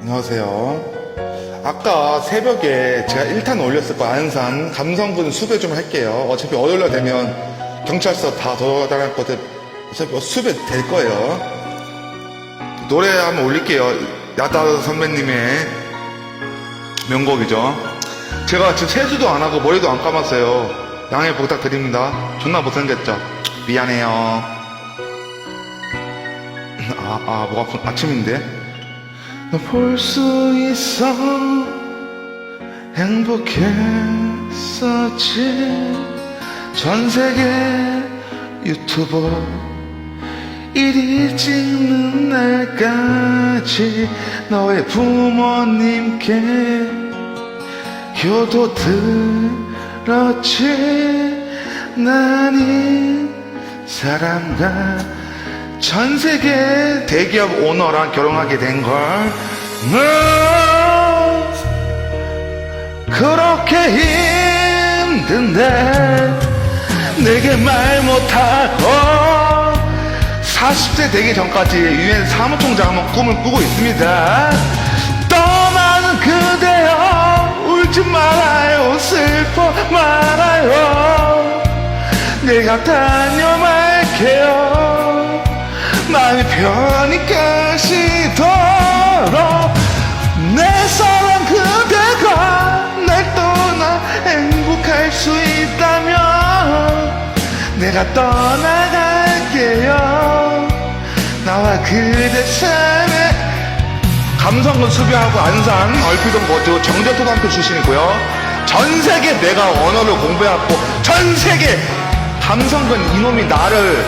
안녕하세요. 아까 새벽에 제가 1탄 올렸을 거 안산 감성군 수배 좀 할게요. 어차피 월요일 되면 경찰서 다 돌아다닐 거든 어차피 수배 될 거예요. 노래 한번 올릴게요. 야다 선배님의 명곡이죠. 제가 지금 세수도 안 하고 머리도 안 감았어요. 양해 부탁드립니다. 존나 못생겼죠? 미안해요. 아, 아, 목 아픈 아침인데? 너볼수 있어 행복했었지. 전 세계 유튜버 1위 찍는 날까지 너의 부모님께 효도 들었지. 난이 사람과 전 세계 대기업 오너랑 결혼하게 된 걸. 너 그렇게 힘든데 내게 말 못하고 40세 되기 전까지 유엔 사무총장 한번 꿈을 꾸고 있습니다. 떠나는 그대여 울지 말아요 슬퍼 말아요 내가 다녀말게요 마음이 편히 가시도록 내 사랑 그대가 날 떠나 행복할 수 있다면 내가 떠나갈게요. 나와 그대 삶에 감성군 수비하고 안산 얼피동 거주 정제초등학교 출신이고요. 전 세계 내가 언어를 공부해왔고 전 세계 감성군 이놈이 나를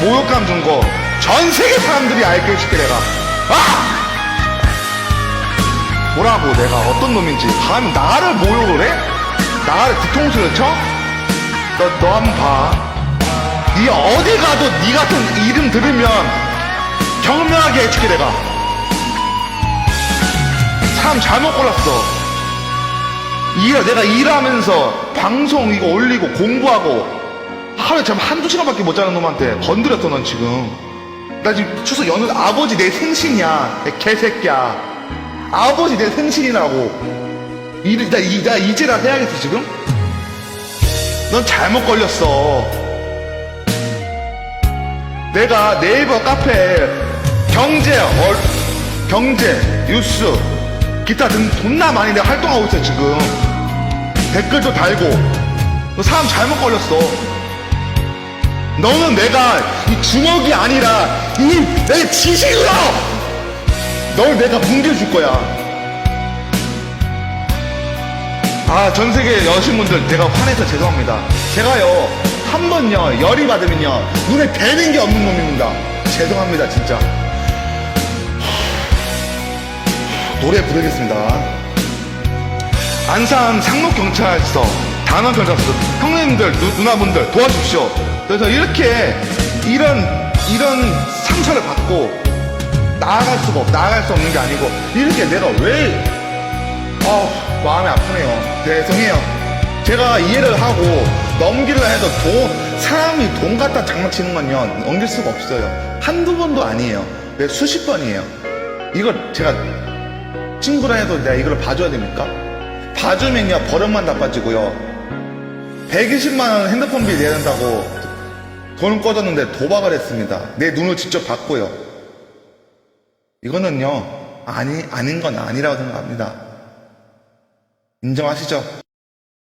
모욕감 준거 전 세계 사람들이 알게 해줄게 내가 아! 뭐라고 내가 어떤 놈인지 감히 나를 모욕을 해? 나를 뒤통수를 쳐? 너, 너 한번 봐. 네 어디 가도 네 같은 이름 들으면 경멸하게 해줄게 내가. 사람 잘못 골랐어. 일, 내가 일하면서 방송 이거 올리고 공부하고 하루에 잠 한두 시간밖에 못 자는 놈한테 건드렸어 넌 지금. 나 지금 추석 연휴 아버지 내 생신이야. 내 개새끼야. 아버지 내 생신이라고. 일, 나, 이, 나 이제라 해야겠어 지금? 넌 잘못 걸렸어. 내가 네이버 카페 경제, 얼, 경제, 뉴스, 기타 등 존나 많이 내가 활동하고 있어, 지금. 댓글도 달고. 너 사람 잘못 걸렸어. 너는 내가 이 주먹이 아니라 이 내 지식으로 널 내가 뭉개줄 거야. 아, 전 세계 여신분들 제가 화내서 죄송합니다. 제가요, 한 번요, 열이 받으면요, 눈에 뵈는 게 없는 놈입니다. 죄송합니다, 진짜. 노래 부르겠습니다. 안산 상록경찰서, 단원경찰서, 형님들, 누, 누나분들 도와주십시오. 그래서 이렇게, 이런, 이런 상처를 받고, 나아갈 수가 없, 나아갈 수 없는 게 아니고, 이렇게 내가 왜, 어, 마음이 아프네요. 죄송해요. 제가 이해를 하고 넘기려 해도 돈, 사람이 돈 갖다 장난치는 건요, 넘길 수가 없어요. 한두 번도 아니에요. 왜 수십 번이에요. 이걸 제가 친구라 해도 내가 이걸 봐줘야 됩니까? 봐주면요, 버릇만 나빠지고요. 120만원 핸드폰비 내야 된다고 돈을 꿔줬는데 도박을 했습니다. 내 눈을 직접 봤고요. 이거는요, 아니, 아닌 건 아니라고 생각합니다. 인정하시죠?